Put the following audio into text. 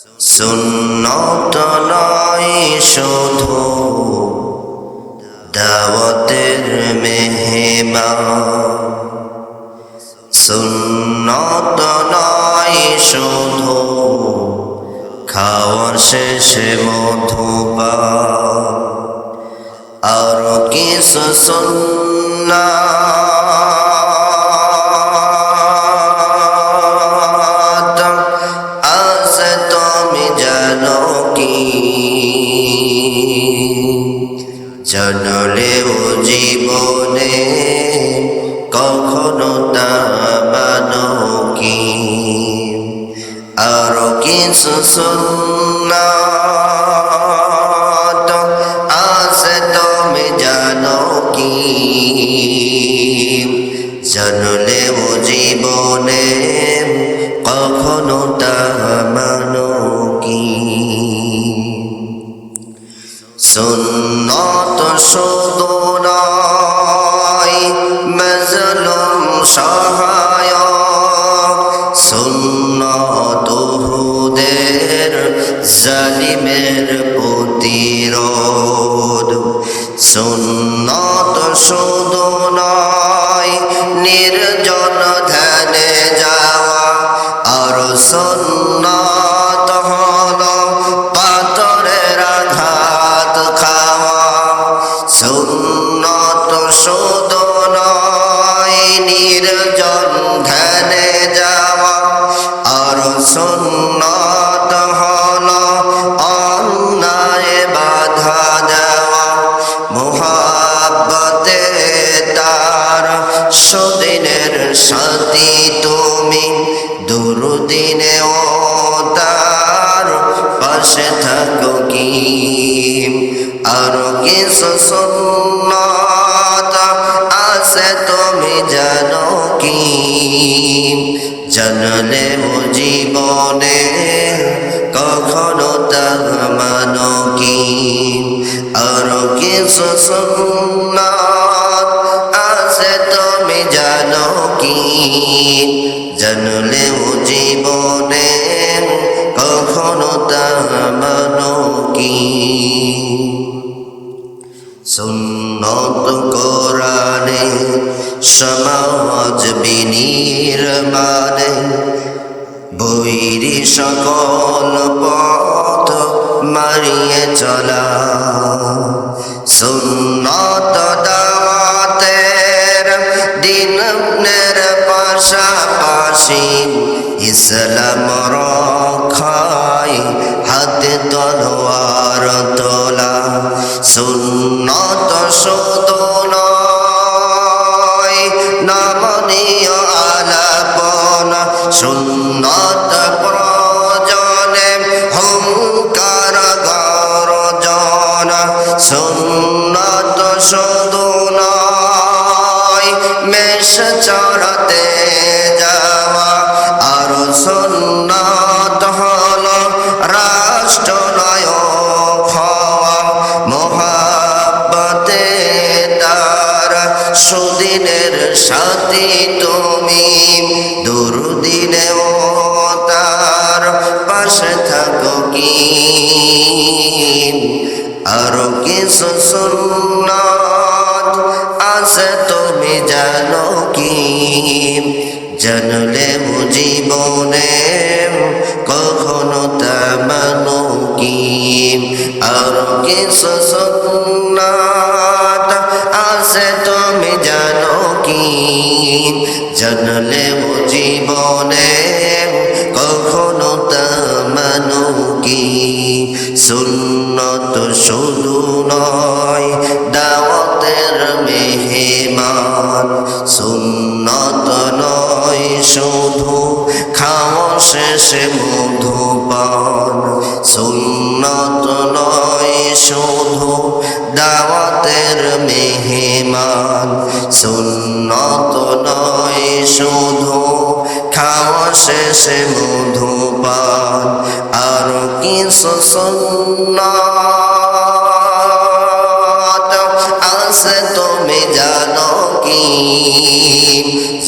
সুন্নত নয় শুধু দাওয়াতের মেহেমা সুন্নত নয় শুধু খাওয়ার শেষে মধুপা আর কিছু সুন্নাত জানলেও জীবনে কখনো তা মানো কি? আরও সুন্নাত আছে তুমি জানো কি? জানলেও সুন্নত শুধু নয় সহায় সুন্নত হুদের জালিমের প্রতিরোধ। সুন্নত শুধু নয় নির্জন ধ্যানে সুদিনের সাথী তুমি দুরুদিনেও তার পাশে থাকো কি? আর কিছু সুন্নত আছে তুমি জানো কি? জানলে ও জীবনে কখনো তা মানো কি? আর কিছু সুন্নত জানলে ও জীবনে কখনো তা কি? সুন্নত কোরআনে সমাজ মানে বৈরি সকল পথ মারিয়ে চলা। সুন্নত পাশাপাশি ইসলাম রক্ষায় হাতে তলোয়ার তোলা সুন্নত শুধু মেষ চরতে যাওয়া। আর সুন্নত হল রাষ্ট্র নায়ক হওয়া। মহাব্বতে তার সুদিনের সাথী তুমি। দুর্দিনেও তার পাশে থাকো কি? আরও কিছু সুন্নাত আছে তুমি জানো কি? জানলে জীবনে কখনো তা মানো কি? আর কিছু সুন্নাত আছে তুমি জানো কি? জানলে জীবনে কখনো তা মানো কি? সুন্নত সুন্নত নয়, শুধু খাওয়া শেষে মধুপান সুন্নত নয়, শুধু দাওয়াতের মেহমান। সুন্নত নয়, শুধু খাওয়া শেষে মধুপান আর কিছু সুন্নাত